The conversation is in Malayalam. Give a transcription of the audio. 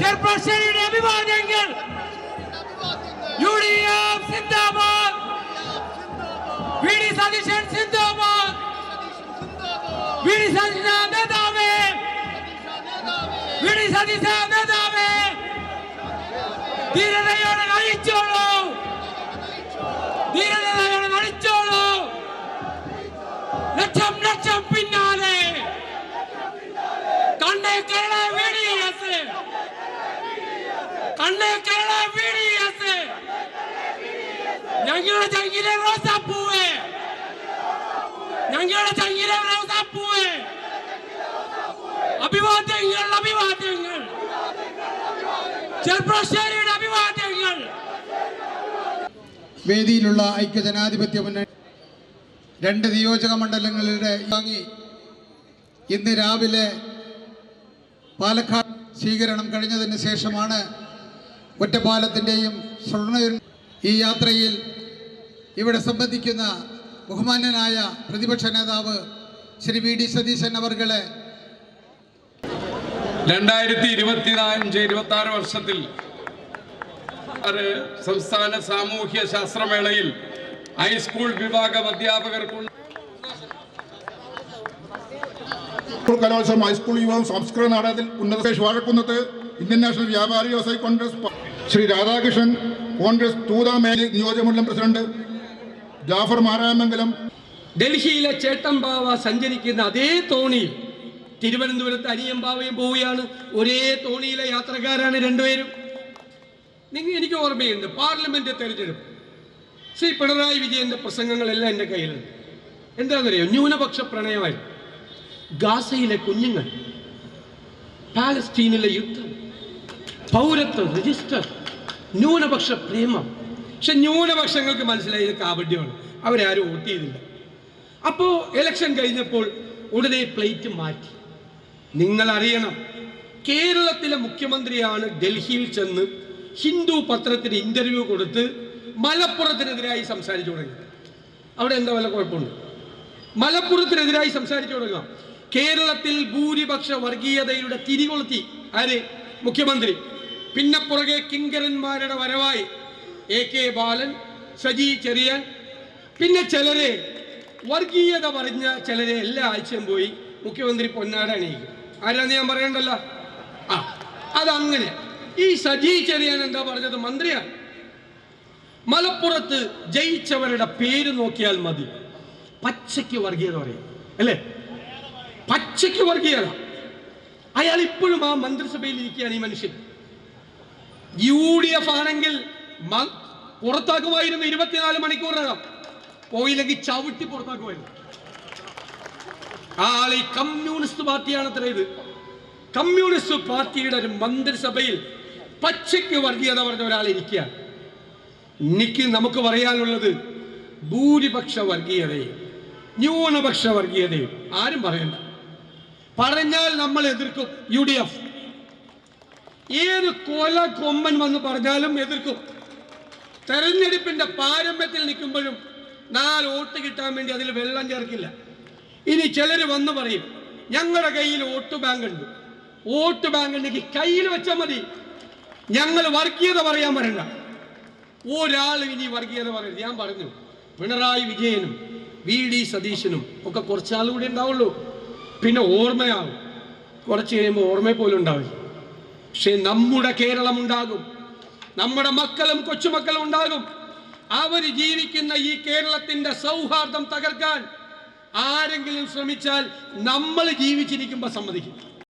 ചെർപ്പശ്ശേരിയുടെ അഭിവാദ്യങ്ങൾ യു ഡി എഫ് സിന്ദാബാദ് വി ഡി സതീശൻ സിന്ദാബാദ് വി ഡി സതീശ നേതാവേ വി ഡി സതീശ നേതാവേ ധീരതയോടെ നയിച്ചോളൂ ധീരതയോടെ നയിച്ചോളൂ ലക്ഷം ലക്ഷം പിന്നാലെ കണ്ണേ കേരള വി ഡി എസ് കണ്ണേ കേരള വി ഡി എസ് ഞങ്ങളുടെ ചങ്കിലെ റോസാപ്പൂവേ ഞങ്ങളുടെ ചങ്കിലെ റോസാപ്പൂവേ അഭിവാദ്യങ്ങൾ അഭിവാദ്യങ്ങൾ. ചെർപ്പശ്ശേരിയുടെ അഭിവാദ്യങ്ങൾ. വേദിയിലുള്ള ഐക്യജനാധിപത്യ മുന്നണി രണ്ട് നിയോജക മണ്ഡലങ്ങളുടെ വാങ്ങി ഇന്ന് രാവിലെ പാലക്കാട് സ്വീകരണം കഴിഞ്ഞതിന് ശേഷമാണ് ഒറ്റപ്പാലത്തിന്റെയും സ്വർണ ഈ യാത്രയിൽ ഇവിടെ സംബന്ധിക്കുന്ന ബഹുമാന്യനായ പ്രതിപക്ഷ നേതാവ് ശ്രീ വി ഡി സതീശൻ അവർകളെ രണ്ടായിരത്തി ഇരുപത്തിനാലഞ്ച് ഇരുപത്തി ആറ് വർഷത്തിൽ സംസ്ഥാന സാമൂഹ്യ ശാസ്ത്രമേളയിൽ ഹൈസ്കൂൾ വിഭാഗം അധ്യാപകർക്കുള്ള കലോത്സവം ഹൈസ്കൂൾ യുവം സംസ്കൃത നാടകത്തിൽ ഉന്നത ശേഷി വാഴക്കുന്നത്ത് ഇന്ത്യൻ നാഷണൽ വ്യാപാരി വ്യവസായി കോൺഗ്രസ് ശ്രീ രാധാകൃഷ്ണൻ കോൺഗ്രസ് തൂതാമേലി നിയോജകമണ്ഡലം പ്രസിഡന്റ് ജാഫർ മാരായമംഗലം ഡൽഹിയിലെ ചേട്ടമ്പാവ സഞ്ചരിക്കുന്ന അതേ തോണിയിൽ തിരുവനന്തപുരത്ത് അനിയമ്പാവയും പോവുകയാണ്. ഒരേ തോണിയിലെ യാത്രക്കാരാണ് രണ്ടുപേരും. നിങ്ങൾ എനിക്ക് ഓർമ്മയുണ്ട് പാർലമെന്റ് തെരഞ്ഞെടുപ്പ്. ശ്രീ പിണറായി വിജയന്റെ പ്രസംഗങ്ങളെല്ലാം എന്റെ കയ്യിലുണ്ട്. എന്താണെന്നറിയോ? ന്യൂനപക്ഷ പ്രണയമായി. ഗാസയിലെ കുഞ്ഞുങ്ങൾ പാലസ്തീനിലെ യുദ്ധം പൗരത്വം രജിസ്റ്റർ ന്യൂനപക്ഷ പ്രേമം പക്ഷെ ന്യൂനപക്ഷങ്ങൾക്ക് മനസ്സിലായി ഇത് കാപഡ്യമാണ് അവരാരും വോട്ട് ചെയ്തില്ല. അപ്പോൾ ഇലക്ഷൻ കഴിഞ്ഞപ്പോൾ ഉടനെ പ്ലേറ്റ് മാറ്റി. നിങ്ങൾ അറിയണം കേരളത്തിലെ മുഖ്യമന്ത്രിയാണ് ഡൽഹിയിൽ ചെന്ന് ഹിന്ദു പത്രത്തിന് ഇന്റർവ്യൂ കൊടുത്ത് മലപ്പുറത്തിനെതിരായി സംസാരിച്ചു തുടങ്ങി. അവിടെ എന്താ വല്ല കുഴപ്പമുണ്ട്? മലപ്പുറത്തിനെതിരായി സംസാരിച്ചു തുടങ്ങാം കേരളത്തിൽ ഭൂരിപക്ഷ വർഗീയതയുടെ തിരികൊളുത്തി. ആര്? മുഖ്യമന്ത്രി. പിന്നെ പുറകെ കിങ്കരന്മാരുടെ വരവായി എ കെ ബാലൻ സജി ചെറിയാൻ. പിന്നെ ചിലരെ വർഗീയത പറഞ്ഞ ചിലരെ എല്ലാ ആഴ്ചയും പോയി മുഖ്യമന്ത്രി പൊന്നാട അണിയിക്കും. ആരാന്ന് ഞാൻ പറയണ്ടല്ലോ? ആ അതങ്ങനെ. ഈ സജി ചെറിയാൻ എന്താ പറഞ്ഞത്? മന്ത്രിയാണ്. മലപ്പുറത്ത് ജയിച്ചവരുടെ പേര് നോക്കിയാൽ മതി. പച്ചയ്ക്ക് വർഗീയത പറയും അല്ലേ? പച്ചയ്ക്ക് വർഗീയത. അയാൾ ഇപ്പോഴും ആ മന്ത്രിസഭയിൽ ഇരിക്കുകയാണ് ഈ മനുഷ്യൻ. യു ഡി എഫ് ആണെങ്കിൽ പുറത്താക്കുമായിരുന്നു ഇരുപത്തിനാല് മണിക്കൂറിനകം. പോയില്ലെങ്കിൽ ചവിട്ടി പുറത്താക്കുമായിരുന്നു. ആളെ കമ്മ്യൂണിസ്റ്റ് പാർട്ടിയാണ് അത്ര ഇത്. കമ്മ്യൂണിസ്റ്റ് പാർട്ടിയുടെ ഒരു മന്ത്രിസഭയിൽ പച്ചയ്ക്ക് വർഗീയത പറഞ്ഞ ഒരാൾ ഇരിക്കുകയാണ് എനിക്ക് നമുക്ക് പറയാനുള്ളത് ഭൂരിപക്ഷ വർഗീയതയും ന്യൂനപക്ഷ വർഗീയതയും ആരും പറയണ്ട. പറഞ്ഞാൽ നമ്മൾ എതിർക്കും യു ഡി എഫ് ഏത് കൊല കൊമ്പൻ വന്ന് പറഞ്ഞാലും എതിർക്കും. തെരഞ്ഞെടുപ്പിന്റെ പാരമ്പര്യത്തിൽ നിൽക്കുമ്പോഴും നാല് വോട്ട് കിട്ടാൻ വേണ്ടി അതിൽ വെള്ളം ചേർക്കില്ല. ഇനി ചിലർ വന്ന് പറയും ഞങ്ങളുടെ കയ്യിൽ വോട്ട് ബാങ്ക് ഉണ്ട് വോട്ട് ബാങ്ക് ഉണ്ടെങ്കിൽ കയ്യിൽ വെച്ചാൽ മതി. ഞങ്ങൾ വർഗീയത പറയാൻ വരണ്ട. ഒരാൾ ഇനി വർഗീയത പറയരുത്. ഞാൻ പറഞ്ഞു പിണറായി വിജയനും വി ഡി സതീശനും ഒക്കെ കുറച്ചാൾ കൂടി ഉണ്ടാവുള്ളൂ. പിന്നെ ഓർമ്മയാവും. കുറച്ച് കഴിയുമ്പോൾ ഓർമ്മ പോലും ഉണ്ടാവില്ല. പക്ഷെ നമ്മുടെ കേരളം ഉണ്ടാകും. നമ്മുടെ മക്കളും കൊച്ചുമക്കളും ഉണ്ടാകും. അവർ ജീവിക്കുന്ന ഈ കേരളത്തിന്റെ സൗഹാർദ്ദം തകർക്കാൻ ആരെങ്കിലും ശ്രമിച്ചാൽ നമ്മൾ ജീവിച്ചിരിക്കുമ്പോൾ സമ്മതിക്കും.